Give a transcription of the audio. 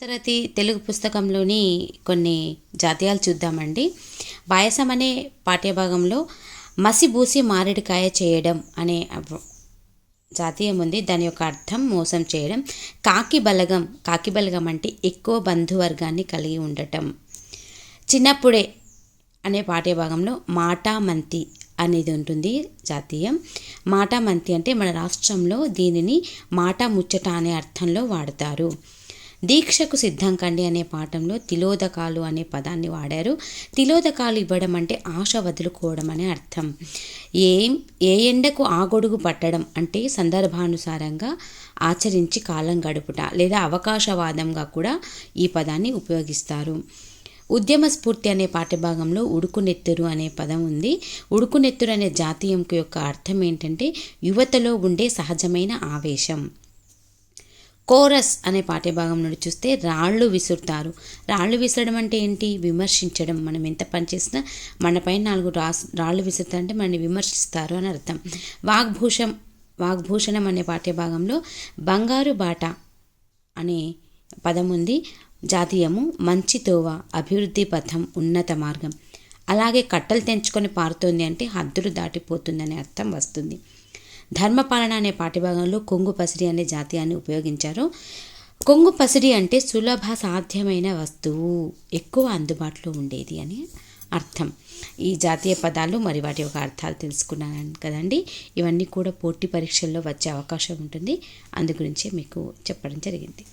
తరతి తెలుగు పుస్తకంలోని కొన్ని జాతీయాలు చూద్దామండి. పాయసం అనే పాఠ్యభాగంలో మసిబూసి మారేడుకాయ చేయడం అనే జాతీయం ఉంది. దాని యొక్క అర్థం మోసం చేయడం. కాకి బలగం కాకి బలగం అంటే ఎక్కువ బంధువర్గాన్ని కలిగి ఉండటం. చిన్నప్పుడే అనే పాఠ్యభాగంలో మాటామంతి అనేది ఉంటుంది జాతీయం. మాటామంతి అంటే మన రాష్ట్రంలో దీనిని మాట ముచ్చట అనే అర్థంలో వాడతారు. దీక్షకు సిద్ధం కండి అనే పాఠంలో తిలోదకాలు అనే పదాన్ని వాడారు. తిలోదకాలు ఇవ్వడం అంటే ఆశ వదులుకోవడం అనే అర్థం. ఏం ఏ ఎండకు ఆగొడుగు పట్టడం అంటే సందర్భానుసారంగా ఆచరించి కాలం గడుపుట లేదా అవకాశవాదంగా కూడా ఈ పదాన్ని ఉపయోగిస్తారు. ఉద్యమ స్ఫూర్తి అనే పాఠ్యభాగంలో ఉడుకునెత్తురు అనే పదం ఉంది. ఉడుకునెత్తురు అనే జాతీయం యొక్క అర్థం ఏంటంటే యువతలో ఉండే సహజమైన ఆవేశం. కోరస్ అనే పాఠ్యభాగం నుండి చూస్తే రాళ్ళు విసురుతారు. రాళ్ళు విసరడం అంటే ఏంటి? విమర్శించడం. మనం ఎంత పని చేసినా మనపైన నాలుగు రాస్ రాళ్ళు విసురుతారంటే మనని విమర్శిస్తారు అని అర్థం. వాగ్భూషం వాగ్భూషణం అనే పాఠ్యభాగంలో బంగారు బాట అనే పదం ఉంది. జాతీయము మంచి తోవ అభివృద్ధి పథం ఉన్నత మార్గం. అలాగే కట్టలు తెంచుకొని పారుతోంది అంటే హద్దులు దాటిపోతుందనే అర్థం వస్తుంది. ధర్మపాలన అనే పాఠ్యభాగంలో కొంగు పసిడి అనే జాతీయాన్ని ఉపయోగించారు. కొంగు పసిడి అంటే సులభ సాధ్యమైన వస్తువు ఎక్కువ అందుబాటులో ఉండేది అని అర్థం. ఈ జాతీయ పదాలు మరి వాటి యొక్క అర్థాలు తెలుసుకున్నాను కదండి. ఇవన్నీ కూడా పోటీ పరీక్షల్లో వచ్చే అవకాశం ఉంటుంది. అందు గురించే మీకు చెప్పడం జరిగింది.